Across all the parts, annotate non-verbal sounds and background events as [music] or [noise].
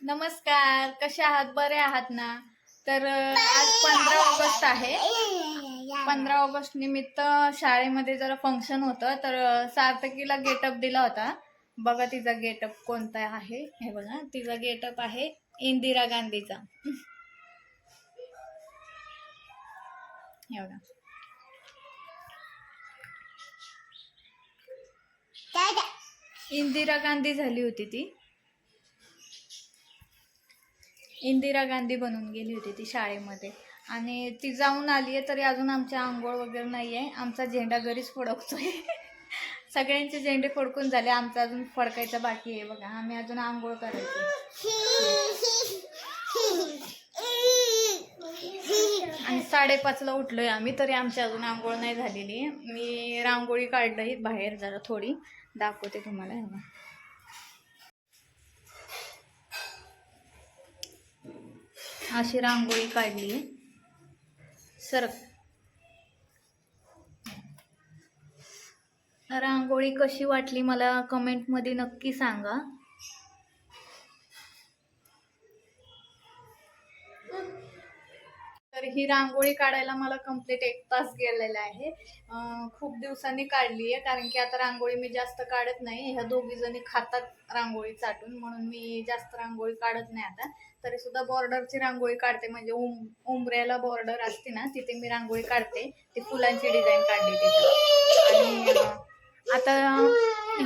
नमस्कार कसे आहात? बरे आहात ना? तर आज पंधरा ऑगस्ट आहे. पंधरा ऑगस्ट निमित्त शाळेमध्ये जरा फंक्शन होतं तर सार्थकीला गेटअप दिला होता. बघा तिचा गेटअप कोणता आहे. हे बघा तिचा गेटअप आहे इंदिरा गांधीचा. हे बघा. इंदिरा गांधी झाली होती ती. इंदिरा गांधी बनून गेली होती ती शाळेमध्ये. आणि ती जाऊन आली आहे तरी अजून आमच्या आंघोळ वगैरे नाही आहे. आमचा झेंडा घरीच फडकतोय. [laughs] सगळ्यांचे झेंडे फडकून झाले. आमचा अजून फडकायचा बाकी आहे बघा. आम्ही अजून आंघोळ करायचो. आणि साडेपाचला उठलोय आम्ही तरी आमची अजून आंघोळ नाही झालेली. मी रांगोळी काढली बाहेर जरा थोडी. दाखवते तुम्हाला हे बघा. अशी रांगोळी काढली. आहे रांगोळी कशी वाटली मला कमेंटमध्ये नक्की सांगा. ही रांगोळी काढायला मला कंप्लीट एक तास गेलेला आहे. खूप दिवसांनी काढली आहे कारण की आता रांगोळी मी जास्त काढत नाही. ह्या दोघी जणी खातात रांगोळी चाटून म्हणून मी जास्त रांगोळी काढत नाही आता. तरी सुद्धा बॉर्डरची रांगोळी काढते म्हणजे उम उंबऱ्याला बॉर्डर असते ना तिथे मी रांगोळी काढते. ती फुलांची डिझाईन काढली तिथे. आणि आता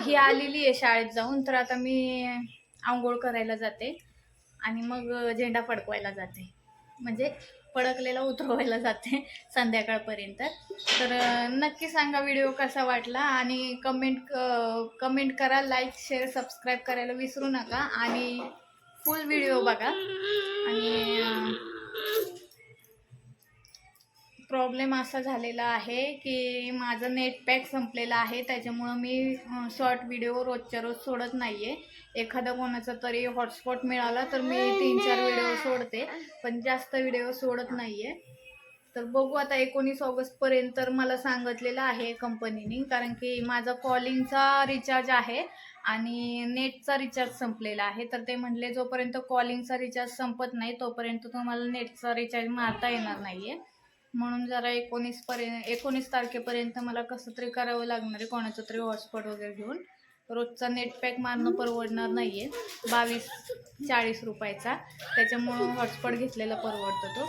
ही आलेली आहे शाळेत जाऊन तर आता मी आंघोळ करायला जाते. आणि मग झेंडा फडकवायला जाते. म्हणजे फडकलेला उतरवायला जाते संध्याकाळपर्यंत. तर नक्की सांगा व्हिडिओ कसा वाटला आणि कमेंट कमेंट करा लाईक शेअर सबस्क्राईब करायला विसरू नका आणि फुल व्हिडिओ बघा. आणि प्रॉब्लेम असा झालेला आहे की माझं नेट पॅक संपलेलं आहे. त्याच्यामुळं मी शॉर्ट व्हिडिओ रोजच्या रोज सोडत नाही आहे एखादा कोणाचा तरी हॉटस्पॉट मिळाला तर मी तीन चार व्हिडिओ सोडते पण जास्त व्हिडिओ सोडत नाही आहे तर बघू आता एकोणीस ऑगस्टपर्यंत तर मला सांगितलेलं आहे कंपनीने कारण की माझा कॉलिंगचा रिचार्ज आहे आणि नेटचा रिचार्ज संपलेला आहे. तर ते म्हटले जोपर्यंत कॉलिंगचा रिचार्ज संपत नाही तोपर्यंत तुम्हाला नेटचा रिचार्ज मारता येणार नाही आहे म्हणून जरा एकोणीस पर्यंत एकोणीस तारखेपर्यंत मला कसं तरी करावं लागणार आहे कोणाचं तरी हॉटस्पॉट वगैरे घेऊन. रोजचा नेट पॅक मारणं परवडणार नाही आहे बावीस चाळीस रुपयाचा. त्याच्यामुळं हॉटस्पॉट घेतलेला परवडतो तो.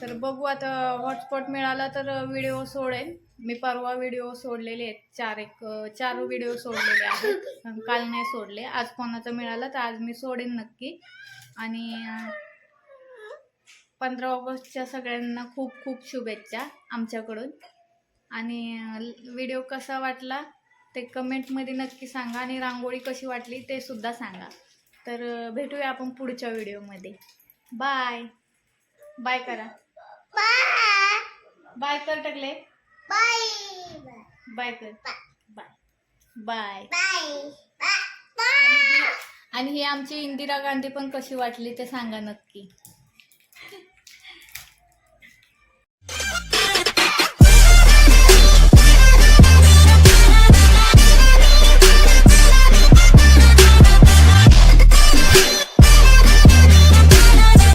तर बघू आता हॉटस्पॉट मिळाला तर व्हिडिओ सोडेल मी परवा व्हिडिओ सोडलेले आहेत चार एक चार व्हिडिओ सोडलेले आहेत. काल नाही सोडले. आज कोणाचा मिळाला तर आज मी सोडेन नक्की. आणि पंधरा ऑगस्टच्या सगळ्यांना खूप खूप शुभेच्छा आमच्याकडून. आणि व्हिडिओ कसा वाटला ते कमेंटमध्ये नक्की सांगा आणि रांगोळी कशी वाटली ते सुद्धा सांगा. तर भेटूया आपण पुढच्या व्हिडिओमध्ये. बाय. बाय करा. बाय. कर टकले. बाय. कर. बाय. बाय. आणि ही आमची इंदिरा गांधी पण कशी वाटली ते सांगा नक्की.